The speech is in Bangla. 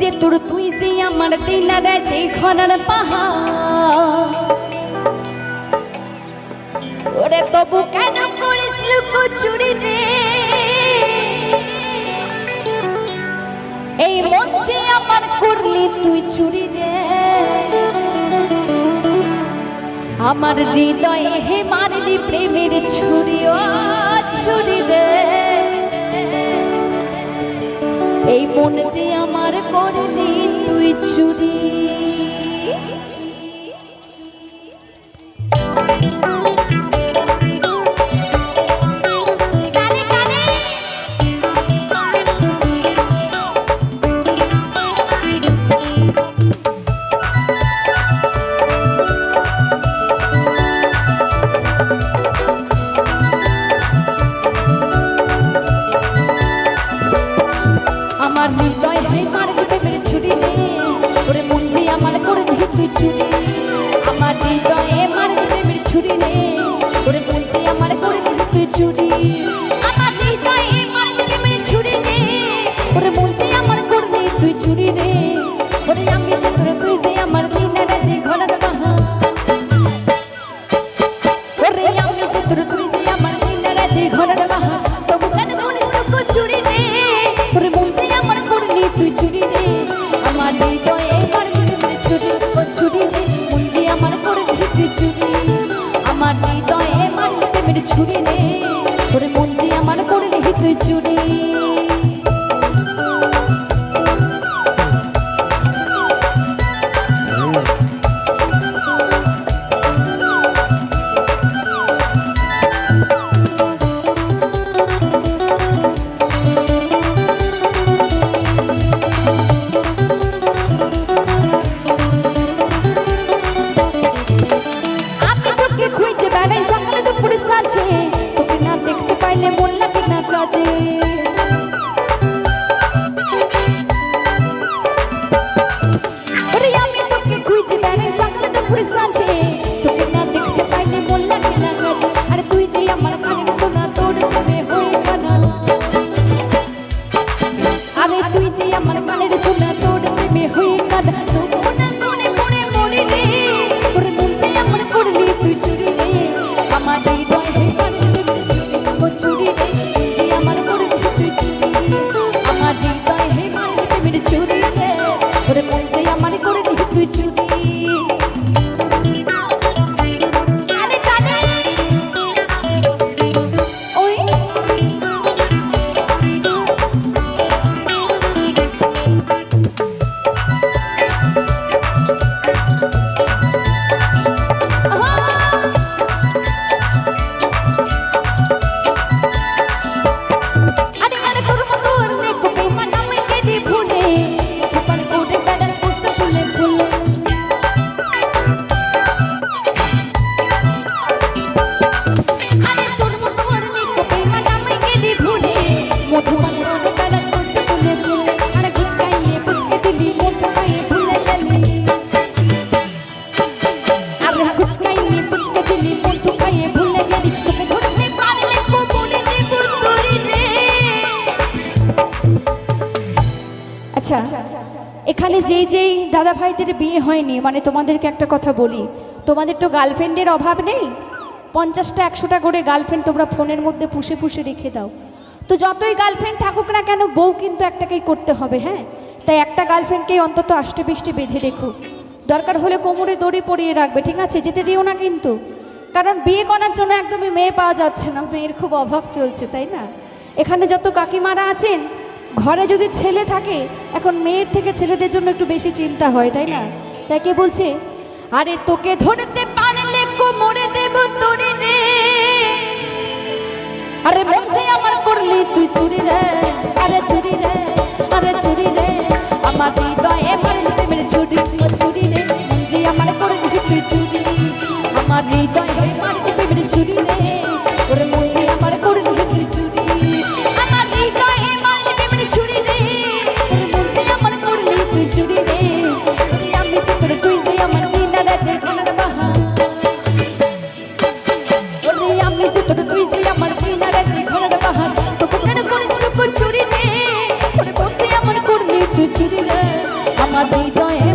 যে তোর তুই যে আমার দিনা রাতে ঘরের পাহাড়। ওরে তবু কেন করিস লুকোচুরি রে? এই মঞ্চে আমার করলি তুই চুরি রে। আমার হৃদয়ে হে মারলি প্রেমের ছুরি, ও ছুরি রে। এই মন যে আমার চুরি যে আমার করে দিলি তুই চুরি আমার হৃদয়ে মারলি প্রেমের ছুরি রে। ওরে যে আমার করে দিলি তুই চুরি আমার হৃদয়ে মারলি প্রেমের ছুরি রে। ওরে যে আমার করলি তুই চুরি রে। ওরে আমি যে তোর তুই যে আমার দিনের যে ঘোড়ার বাহা। ওরে আমি যে ছুরি মন যে আমার করলি তুই চুরি আমার হৃদয়ে মারলি প্রেমের ছুরি রে ওরে মন যে আমার করলি তুই চুরি আচ্ছা এখানে যেই যেই দাদা ভাইদের বিয়ে হয়নি মানে তোমাদেরকে একটা কথা বলি, তোমাদের তো গার্লফ্রেন্ডের অভাব নেই? পঞ্চাশটা, একশোটা করে গার্লফ্রেন্ড তোমরা ফোনের মধ্যে পুষে পুষে রেখে দাও। তো যতই গার্লফ্রেন্ড থাকুক না কেন, বউ কিন্তু একটাকেই করতে হবে হ্যাঁ? তাই একটা গার্লফ্রেন্ডকেই অন্তত আষ্টে পিষ্টে বেঁধে রেখো। দরকার হলে কোমরে দড়ি পরিয়ে রাখবে, ঠিক আছে? যেতে দিও না কিন্তু। কারণ বিয়ে করার জন্য একদমই মেয়ে পাওয়া যাচ্ছে না, মেয়ের খুব অভাব চলছে, তাই না? এখানে যত কাকিমারা আছেন ঘরে যদি ছেলে থাকে, এখন মেয়ের থেকে ছেলেদের জন্য একটু বেশি চিন্তা হয়, তাই না? তাই কে বলছে, আরে তোকে ধরতে পারলে কোমরে দেব তোরে রে। আরে যে আমার করলি তুই চুরি রে। আরে চুরি রে, আরে চুরি রে। আমার হৃদয়ে মারলি প্রেমের ছুরি ছুরি রে। যে আমার করলি তুই চুরি। আমার হৃদয়ে মারলি প্রেমের ছুরি রে। দিলে আমার হৃদয়ে